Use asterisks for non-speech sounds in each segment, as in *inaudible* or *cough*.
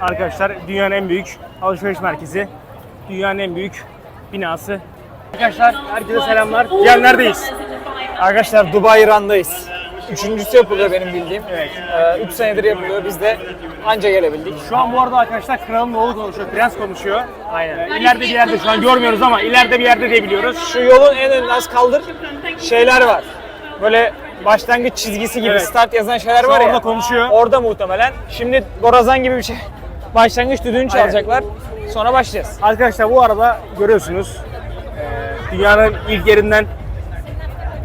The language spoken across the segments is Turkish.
Arkadaşlar dünyanın en büyük alışveriş merkezi. Dünyanın en büyük binası. Arkadaşlar herkese selamlar. Cihan neredeyiz? Arkadaşlar Dubai İran'dayız. Üçüncüsü yapılıyor benim bildiğim. Evet. Ee, üç senedir yapılıyor. Biz de anca gelebildik. Şu an bu arada arkadaşlar kralın oğlu konuşuyor. Prens konuşuyor. Aynen. ileride bir yerde şu an görmüyoruz ama ileride bir yerde diye biliyoruz. Şu yolun en önüne az kaldır şeyler var. Böyle başlangıç çizgisi gibi Evet. start yazan şeyler Şu var an ya. orada konuşuyor. Orada muhtemelen. Şimdi Borazan gibi bir şey. Başlangıç düdüğünü çalacaklar. Sonra başlayacağız. Arkadaşlar bu arada görüyorsunuz e, dünyanın ilk yerinden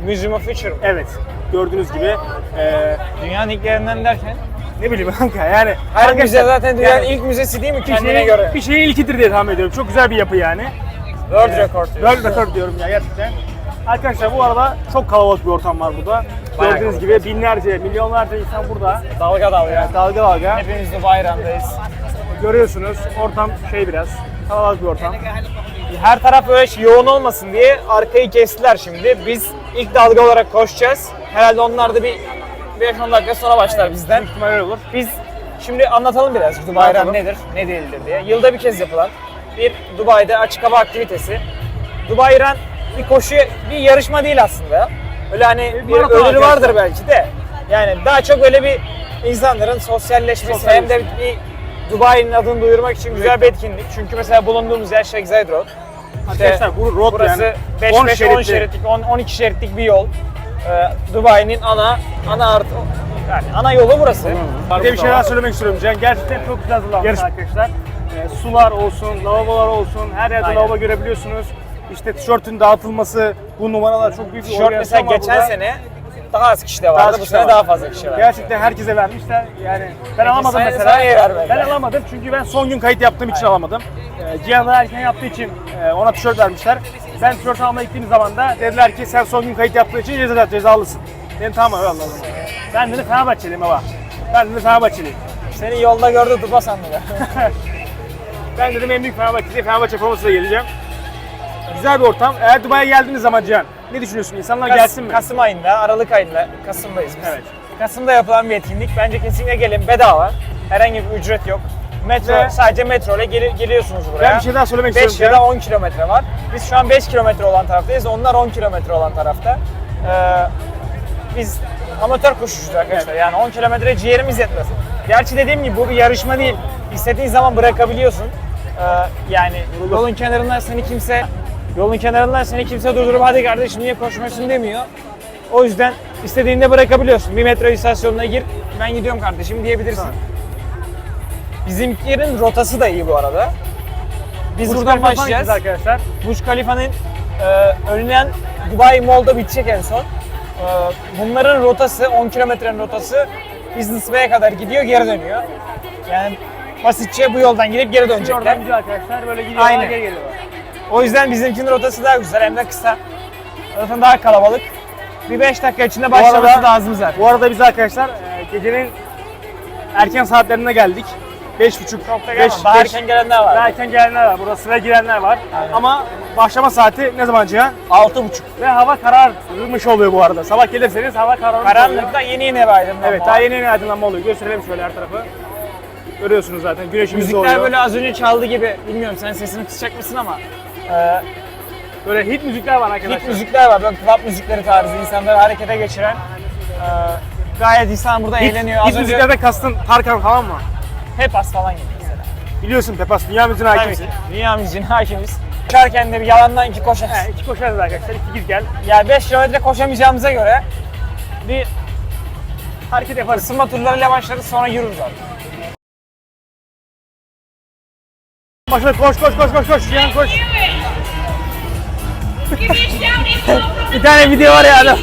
Museum of Future. evet gördüğünüz gibi e, Dünyanın ilk yerinden derken. ne bileyim *laughs* kanka yani Her arkadaşlar, müze zaten dünyanın yani ilk müzesi değil mi bir kendine şeyin- göre? Bir şeyin ilkidir diye tahmin ediyorum. Çok güzel bir yapı yani. World Record. diyoruz. World record diyorum ya gerçekten. Arkadaşlar bu arada çok kalabalık bir ortam var burada. Bayağı Gördüğünüz gibi binlerce, milyonlarca insan burada. Dalga dalga. Dalga dalga. Hepimiz Dubai İran'dayız. Görüyorsunuz ortam şey biraz kalabalık bir ortam. Her taraf böyle şey yoğun olmasın diye arkayı kestiler şimdi. Biz ilk dalga olarak koşacağız. Herhalde onlar da bir 5-10 dakika sonra başlar bizden. Öyle olur. Biz şimdi anlatalım biraz Dubai Anlatalım. nedir, ne değildir diye. Yılda bir kez yapılan bir Dubai'de açık hava aktivitesi. Dubai İran bir koşu, bir yarışma değil aslında. Öyle hani bir maraton ödülü vardır belki de. Yani daha çok öyle bir insanların sosyalleşmesi hem de bir Dubai'nin adını duyurmak için güzel bir etkinlik. Çünkü mesela bulunduğumuz yer Sheikh Zayed Road. İşte Arkadaşlar bu road burası yani 5 10 5 10 şeritli. şeritlik, 10 12 şeritlik bir yol. Ee, Dubai'nin ana ana artı yani ana yolu burası. Bir de bir şey daha söylemek istiyorum Can. Gerçekten çok güzel hazırlanmış arkadaşlar. Ee, sular olsun, lavabolar olsun, her yerde Aynen. lavabo görebiliyorsunuz. İşte tişörtün dağıtılması, bu numaralar çok büyük bir Tişört mesela organizasyon var geçen burada. sene daha az kişi de vardı. Daha bu sene var. daha fazla kişi var. Gerçekten herkese vermişler. Yani ben alamadım sen- mesela. niye vermediler? Ben alamadım çünkü ben son gün kayıt yaptığım için alamadım. Ee, Cihan da erken yaptığı için e, ona tişört vermişler. Ben tişört almaya gittiğim zaman da dediler ki sen son gün kayıt yaptığın için ceza, cezalısın. Dedim tamam Allah Allah. Ben dedim Fenerbahçeliyim baba. Ben dedim Fenerbahçeliyim. Seni yolda gördü Duba sandı. *laughs* Ben dedim en büyük Fenerbahçeli, Fenerbahçe formasıyla geleceğim. Güzel bir ortam. Eğer Dubai'ye geldiğiniz zaman Cihan, ne düşünüyorsun? İnsanlar gelsin mi? Kasım ayında, Aralık ayında, Kasım'dayız biz. Evet. Kasım'da yapılan bir etkinlik. Bence kesinlikle gelin bedava. Herhangi bir ücret yok. Metro, Ve- sadece metro ile gel- geliyorsunuz buraya. Ben bir şey daha söylemek 5 istiyorum. ya da Cihan. 10 kilometre var. Biz şu an 5 kilometre olan taraftayız. Onlar 10 kilometre olan tarafta. Ee, biz amatör koşucuyuz arkadaşlar. Yani 10 kilometre ciğerimiz yetmez. Gerçi dediğim gibi bu bir yarışma değil. İstediğin zaman bırakabiliyorsun. Ee, yani yolun kenarından seni kimse yolun kenarından seni kimse durdurup hadi kardeşim niye koşmuyorsun demiyor. O yüzden istediğinde bırakabiliyorsun. Bir metro istasyonuna gir, ben gidiyorum kardeşim diyebilirsin. Bizimkilerin rotası da iyi bu arada. Biz Burj buradan Khalifa falan başlayacağız. arkadaşlar. Burj Khalifa'nın e, önünden Dubai Mall'da bitecek en son. E, bunların rotası, 10 kilometrenin rotası Business Bay'e kadar gidiyor, geri dönüyor. Yani basitçe bu yoldan gidip geri dönecekler. Oradan gidiyor arkadaşlar. Böyle gidiyorlar, Aynen. geri geliyorlar. O yüzden bizimkinin rotası daha güzel hem de kısa. Zaten daha kalabalık. Bir 5 dakika içinde başlaması arada- lazım zaten. Bu arada biz arkadaşlar e, gecenin erken saatlerinde geldik. 5.30 Çok da gelmem. Daha erken gelenler var. Daha erken gelenler var. Burada sıra girenler var. Aynen. Ama başlama saati ne zaman Cihan? 6.30. Ve hava kararmış oluyor bu arada. Sabah gelirseniz hava kararmış oluyor. Karanlıkta yeni yeni ev aydınlanma Evet daha yeni yeni aydınlanma oluyor. Gösterelim şöyle her tarafı. Görüyorsunuz zaten güneşimiz Müzikler doğuyor. böyle az önce çaldı gibi. Bilmiyorum sen sesini kısacak mısın ama. E, Böyle hit müzikler var arkadaşlar. Hit müzikler var, böyle club müzikleri tarzı insanları harekete geçiren. Ee, gayet insan burada Hit, eğleniyor. hit müziklerde kastın Tarkan falan mı? Pepas falan gibi mesela. Biliyorsun Pepas dünya müziğine ki. Dünya müziğine hakimiz. Koşarken de bir yalandan iki koşarız. He, iki koşarız arkadaşlar. iki git gel. Yani 5 kilometre koşamayacağımıza göre bir Hareket yaparız. ısınma turlarıyla başlarız sonra yürürüz artık. Koş koş koş koş koş. Koş. You're from Bir tane video var ya adam.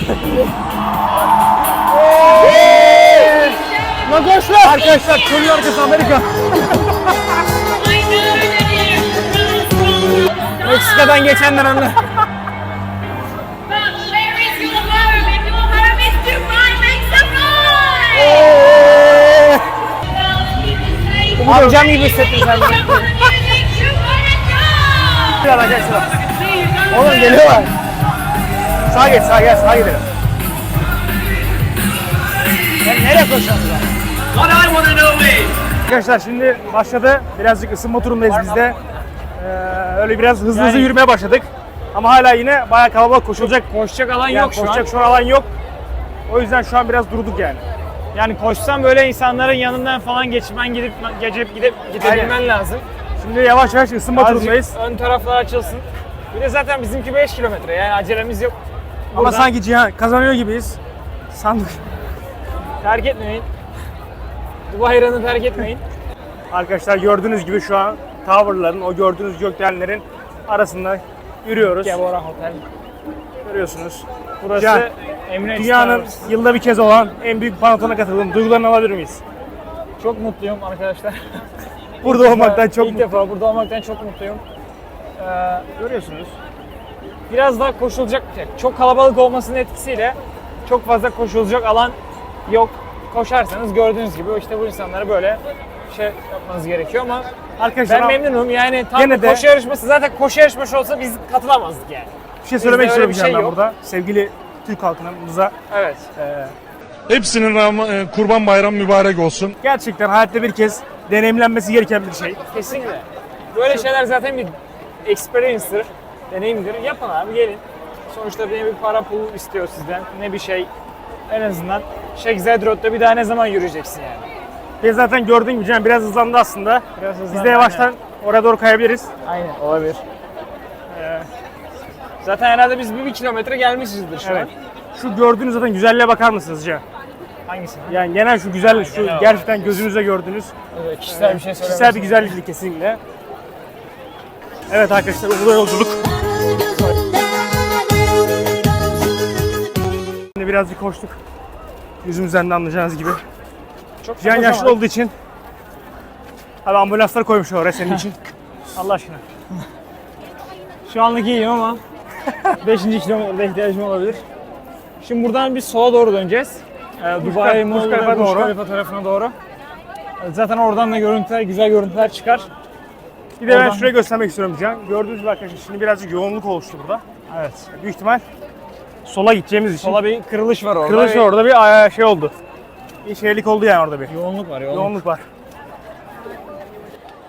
Lan koş lan. Arkadaşlar köyün arkası Amerika. Meksika'dan geçenler say Amcam gibi hissettim sen. wanna go! Gel arkadaşlar. Oğlum geliyorlar. Sağa geç sağa gel sağa gidelim. Sen nereye koşuyorsun? Arkadaşlar şimdi başladı. Birazcık ısınma turundayız biz de. Ee, öyle biraz hızlı hızlı Yani- yürümeye başladık. Ama hala yine bayağı kalabalık koşulacak. Koşacak alan Yani yok şu an. koşacak şu an alan yok. O yüzden şu an biraz durduk yani. Yani koşsan böyle insanların yanından falan geçmen gidip geçip gidip gidebilmen lazım. Şimdi yavaş yavaş ısınma Azıcık turundayız. ön taraflar açılsın. Bir de zaten bizimki 5 kilometre yani acelemiz yok. Ama Buradan sanki Cihan kazanıyor gibiyiz. Sandık. terk etmeyin. Dubai Hayran'ı terk etmeyin. *laughs* Arkadaşlar gördüğünüz gibi şu an tower'ların, o gördüğünüz gökdelenlerin arasında yürüyoruz. Gabora Hotel. Görüyorsunuz. Burası Cihan, Emirates Dünyanın Towers. yılda bir kez olan en büyük panotona katıldım. Duygularını alabilir miyiz? Çok mutluyum arkadaşlar. *laughs* Burada olmaktan çok İlk mutluyum. defa burada olmaktan çok mutluyum. Ee, Görüyorsunuz. biraz daha koşulacak, çok kalabalık olmasının etkisiyle çok fazla koşulacak alan yok. Koşarsanız gördüğünüz gibi işte bu insanlara böyle şey yapmanız gerekiyor ama Arkadaşlar ben memnunum yani tam Gene bir de- koşu yarışması zaten koşu yarışması olsa biz katılamazdık yani. bir şey söylemek istiyorum şey ben yok. burada. Sevgili Türk halkımıza. Evet. Hepsinin Ram- e, kurban bayramı mübarek olsun. Gerçekten hayatta bir kez deneyimlenmesi gereken bir şey. Kesinlikle. Böyle şeyler zaten bir experience'dır, deneyimdir. Yapın abi gelin. Sonuçta ne bir para pul istiyor sizden ne bir şey. En azından Sheikh Zayed Road'da bir daha ne zaman yürüyeceksin yani. Ve zaten gördüğün gibi Cihan biraz hızlandı aslında. Biraz Biz hızlan, de yavaştan oraya doğru kayabiliriz. Aynen. Olabilir. Ee, zaten herhalde biz bir, bir kilometre gelmişizdir şu Evet. an. Şu gördüğünüz zaten güzelliğe bakar mısınız Cihan? Hangisi? Yani genel şu güzel, şu genel gerçekten gözünüze gördüğünüz Evet, kişisel bir şey söylemek kişisel bir güzellik kesinlikle. Evet arkadaşlar Uludağ yolculuk. Şimdi birazcık koştuk. Yüzümüzden de anlayacağınız gibi. Çok Cihan yaşlı olduğu için Abi ambulanslar koymuşlar oraya senin için. Allah aşkına. Şu anlık iyiyim ama *laughs* 5. kilometrede ihtiyacım olabilir. Şimdi buradan bir sola doğru döneceğiz. Ee, Dubai Burj doğru. Khalifa tarafına doğru. Zaten oradan da görüntüler, güzel görüntüler çıkar. Bir de ben Oradan- şuraya göstermek istiyorum Cihan. Gördüğünüz gibi arkadaşlar şimdi birazcık yoğunluk oluştu burada. Evet. Büyük ihtimal sola gideceğimiz için. Sola bir kırılış var orada. Kırılış ve orada bir şey oldu. Bir şeylik oldu yani orada bir. Yoğunluk var, yoğunluk. Yoğunluk var.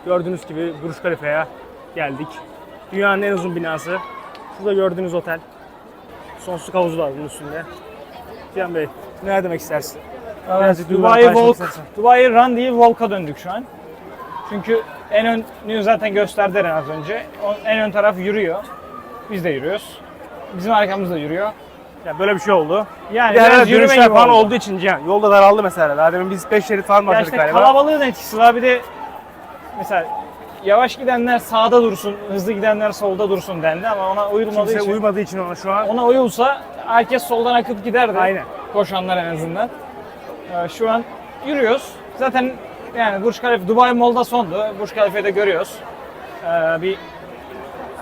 Gördüğünüz gibi Burj Khalifa'ya geldik. Dünyanın en uzun binası. Şurada gördüğünüz otel. Sonsuzluk havuzu var bunun üstünde. Cihan Bey, ne demek istersin? Evet, Dubai istersen. Dubai Run diye Walk'a döndük şu an. Çünkü en önü zaten gösterdi Eren az önce. En ön taraf yürüyor. Biz de yürüyoruz. Bizim arkamızda yürüyor. Ya böyle bir şey oldu. Yani Bir de herhalde dönüşler falan oldu. olduğu için Cihan. Yolda daraldı mesela. Daha demin biz 5 şerit falan başladık işte galiba. kalabalığın etkisi var. Bir de mesela yavaş gidenler sağda dursun, hızlı gidenler solda dursun dendi ama ona uyulmadığı Kimse için uymadığı için ona şu an. ona uyulsa herkes soldan akıp giderdi. Aynen. Koşanlar en azından. Ee, şu an yürüyoruz. Zaten yani Burj Khalifa, Dubai Mall'da sondu. Burj Khalifa'yı da görüyoruz. Ee, bir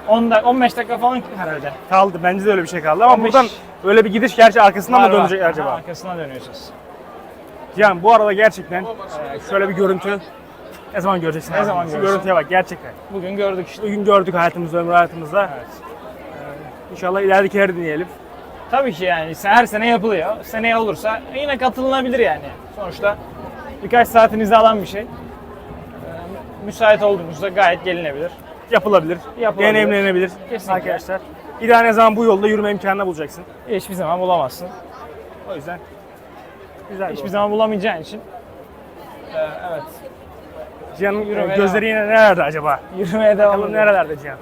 10 da, 15 dakika falan herhalde. Kaldı. Bence de öyle bir şey kaldı. Ama 15 buradan öyle bir gidiş gerçi arkasından Var, mı var. dönecek Aha, acaba? Arkasına dönüyoruz. Cihan bu arada gerçekten e, şöyle bir görüntü ne zaman göreceksin? Ne zaman görürsün? görüntüye bak gerçekten. Bugün gördük işte. Bugün gördük hayatımızda, ömrü hayatımızda. Evet. İnşallah ileridekileri dinleyelim. Tabii ki yani her sene yapılıyor. Seneye olursa yine katılınabilir yani. Sonuçta birkaç saatinizi alan bir şey. Ee, müsait olduğunuzda gayet gelinebilir. Yapılabilir, Yapılabilir. deneyimlenebilir Kesinlikle. arkadaşlar. Bir daha ne zaman bu yolda yürüme imkanını bulacaksın. Hiçbir zaman bulamazsın. O yüzden güzel bir Hiçbir zaman bulamayacağın için. Ee, evet. Cihan'ın Yürümeye e, gözleri yine nerelerde acaba? Yürümeye devam Bakalım ediyorum. nerelerde Cihan?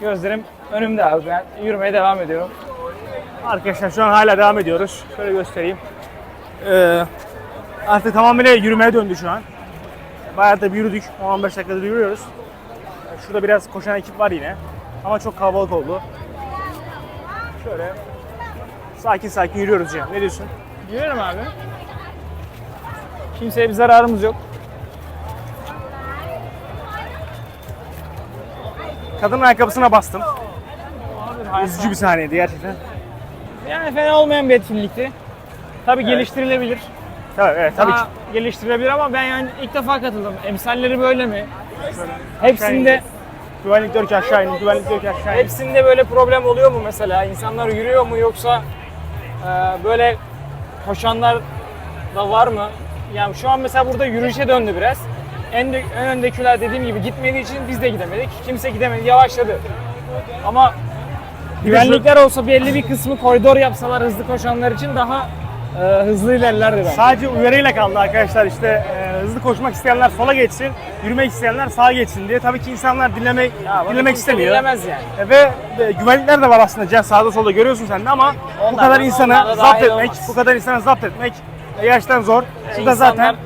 Gözlerim önümde abi. Ben yürümeye devam ediyorum. Arkadaşlar şu an hala devam ediyoruz. Şöyle göstereyim. Ee, artık tamamıyla yürümeye döndü şu an. Bayağı da bir yürüdük. 15 dakikadır yürüyoruz. Şurada biraz koşan ekip var yine. Ama çok kalabalık oldu. Şöyle sakin sakin yürüyoruz Cihan. Ne diyorsun? Yürüyorum abi. Kimseye bir zararımız yok. Kadının ayakkabısına bastım. Üzücü bir sahneydi gerçekten. Yani fena olmayan bir etkinlikti. Tabii geliştirilebilir. Tabii evet tabii ki. Daha geliştirilebilir ama ben yani ilk defa katıldım. Emsalleri böyle mi? Hepsinde Güvenlik diyor ki aşağı in, güvenlik diyor ki aşağı in. hepsinde böyle problem oluyor mu mesela? İnsanlar yürüyor mu yoksa e, böyle koşanlar da var mı? Yani şu an mesela burada yürüyüşe döndü biraz. en, en öndekiler dediğim gibi gitmediği için biz de gidemedik. Kimse gidemedi, yavaşladı. Ama güvenlikler olsa belli bir kısmı koridor yapsalar hızlı koşanlar için daha e, hızlı ilerlerdi bence. Sadece uyarıyla kaldı arkadaşlar işte e, hızlı koşmak isteyenler sola geçsin, yürümek isteyenler sağa geçsin diye. Tabii ki insanlar dinlemek, Ya bunu dinlemek kimse istemiyor. dinlemez yani. E, ve e, güvenlikler de var aslında sağda solda görüyorsun sen de ama bu Onlar kadar da- da zapt dahil etmek, olmaz. bu kadar insanı zapt etmek e, gerçekten zor. Şurada İnsanlar- zaten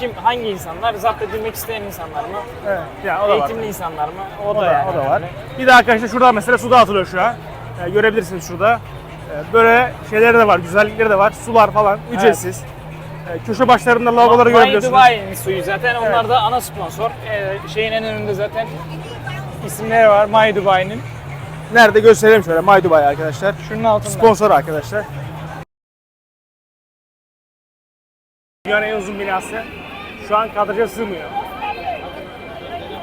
kim hangi insanlar? Zapt edilmek isteyen insanlar mı? evet, ya, o da var. Eğitimli insanlar mı? O, O da, da, yani. o da var. Bir de arkadaşlar şurada mesela su dağıtılıyor şu an. E, görebilirsiniz şurada. E, böyle şeyleri de var, güzellikleri de var. Sular falan ücretsiz. E, köşe başlarında lavaboları görebiliyorsunuz. Dubai'nin suyu zaten onlar da ana sponsor. Ee, şeyin en önünde zaten isimleri var My Dubai'nin. Nerede gösterelim şöyle My Dubai arkadaşlar. Şunun altında. Sponsor arkadaşlar. Dünyanın en uzun binası şu an kadraja sığmıyor.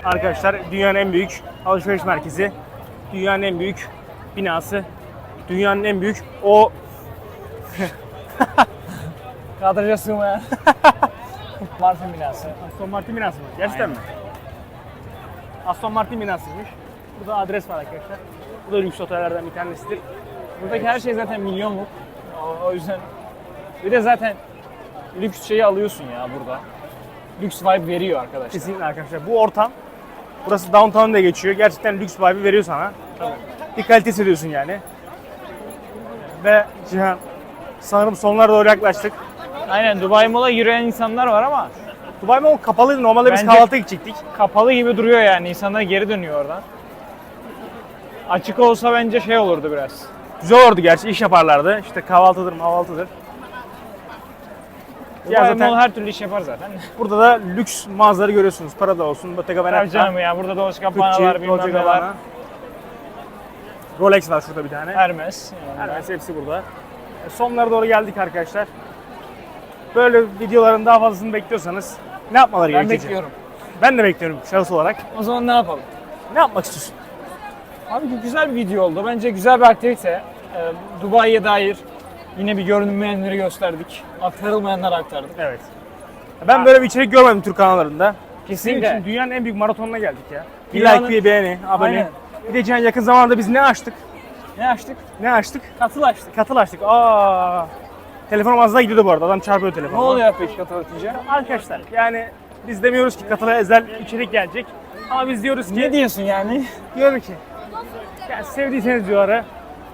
Arkadaşlar dünyanın en büyük alışveriş merkezi, dünyanın en büyük binası, dünyanın en büyük o *laughs* Kadraja sığmayan. *laughs* Martin binası. Aston Martin binası mı? Gerçekten mi? Aston Martin binasıymış. Burada adres var arkadaşlar. Bu da lüks otellerden bir tanesidir. Buradaki her şey zaten milyonluk. O yüzden bir de zaten lüks şeyi alıyorsun ya burada. Lüks vibe veriyor arkadaşlar. Kesinlikle arkadaşlar. Bu ortam, burası downtown diye geçiyor. Gerçekten lüks vibe'ı veriyor sana. Bir kalite hissediyorsun yani. Ve Cihan, sanırım sonlara doğru yaklaştık. Aynen Dubai Mall'a yürüyen insanlar var ama Dubai Mall kapalıydı. Normalde biz Bence- kahvaltıya gidecektik. kapalı gibi duruyor yani. İnsanlar geri dönüyor oradan. Açık olsa bence şey olurdu biraz. Güzel olurdu gerçi. iş yaparlardı. İşte kahvaltıdır, mahvaltıdır. Ya Dubai zaten her türlü iş yapar zaten. burada da lüks mağazaları görüyorsunuz. Para da olsun, Bottega Tabii Veneta, canım ya burada Dolce Gabbana Gucci, bilmem Dolce. Gabbana. Rolex var şurada bir tane. Hermes. Yani Hermes hepsi burada. E, Sonlara doğru geldik arkadaşlar. Böyle videoların daha fazlasını bekliyorsanız ne yapmaları ben bekliyorum. Ben de bekliyorum şahıs olarak. O zaman ne yapalım? Ne yapmak istiyorsun? Abi bu güzel bir video oldu. Bence güzel bir aktivite. Ee, Dubai'ye dair yine bir görünmeyenleri gösterdik. Aktarılmayanları aktardık. Evet. Ben böyle bir içerik görmedim Türk kanallarında. Kesinlikle. için dünyanın en büyük maratonuna geldik ya. Bir Dünyanın- like, bir beğeni, abone. Aynen. Bir de Cihan yakın zamanda biz ne açtık? Ne açtık? Ne açtık? Katıl açtık. Katıl açtık. Aa. Telefonum az daha gidiyordu bu arada. Adam çarpıyor Ne telefonu. oluyor peki katıl atınca? Arkadaşlar yani biz demiyoruz ki katıla özel içerik gelecek. Ama biz diyoruz ki Ne diyorsun yani? Diyorum ki yani sevdiyseniz diyorları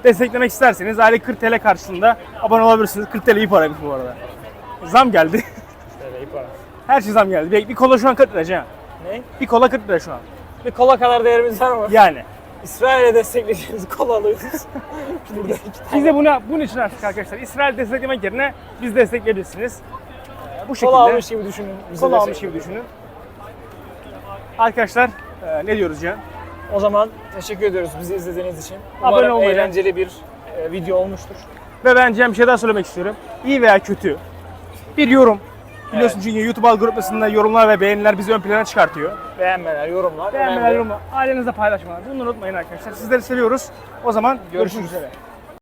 desteklemek isterseniz aylık 40 TL karşılığında abone olabilirsiniz. 40 TL iyi para bu arada. Zam geldi. Her şey zam geldi. Bir, bir kola şu an 40 lira Cihan. Ne? Bir kola 40 lira şu an. Bir kola kadar değerimiz var mı? Yani. İsrail'e destekleyeceğiz kola alıyoruz. *laughs* Burada iki tane. Biz de bunu, bunun için artık arkadaşlar İsrail desteklemek yerine biz destekleyebilirsiniz. Bu şekilde Kola almış gibi düşünün. bizi kola almış destekleyin. gibi düşünün. Arkadaşlar e, ne diyoruz Cihan? O zaman teşekkür ediyoruz bizi izlediğiniz için. Abone Umarım olmayı- eğlenceli bir e, video olmuştur. Ve ben Cem bir şey daha söylemek istiyorum. İyi veya kötü bir yorum. Biliyorsun çünkü YouTube algoritmasında yorumlar ve beğeniler bizi ön plana çıkartıyor. Beğenmeler, yorumlar. Beğenmeler, önemli. yorumlar, ailenizle paylaşmalar. Bunu unutmayın arkadaşlar. Sizleri seviyoruz. O zaman Görüşmek görüşürüz. üzere.